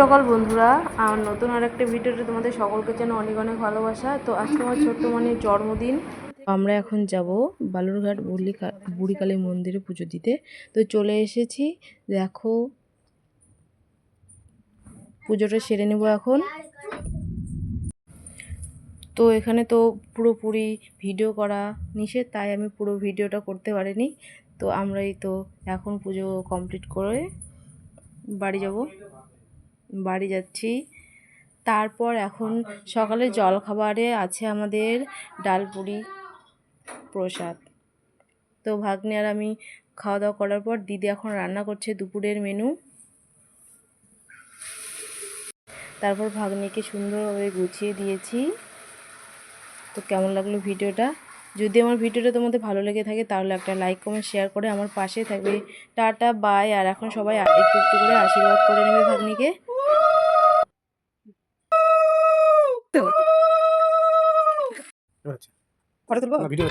সকাল বন্ধুরা আমার নতুন আর একটা ভিডিওতে তোমাদের সকলকে যেন অনেক অনেক ভালোবাসা। তো আজকে আমার ছোট্ট মনির জন্মদিন। আমরা এখন যাব বালুরঘাট বুড়ি বুড়িকালী মন্দিরে পুজো দিতে। তো চলে এসেছি, দেখো। পুজোটা সেরে নেব এখন। তো এখানে তো পুরোপুরি ভিডিও করা নিষেধ, তাই আমি পুরো ভিডিওটা করতে পারিনি। তো আমরাই তো এখন পুজো কমপ্লিট করে বাড়ি যাব। বাড়ি যাচ্ছি। তারপর এখন সকালে জলখাবারে আছে আমাদের ডাল পুরি প্রসাদ। তো ভাগ্নে আর আমি খাওয়া দাওয়া করার পর দিদি এখন রান্না করছে দুপুরের মেনু। তারপর ভাগ্নিকে সুন্দরভাবে গুছিয়ে দিয়েছি। তো কেমন লাগল ভিডিওটা? যদি আমার ভিডিওটা তোমাদের ভালো লেগে থাকে তাহলে একটা লাইক, কমেন্ট, শেয়ার করে আমার পাশে থাকবে। Tata, by. আর এখন সবাই একটু একটু করে আশীর্বাদ করে নেবে ভাগ্নিকে। তো। ফটো তুলবো? ভিডিও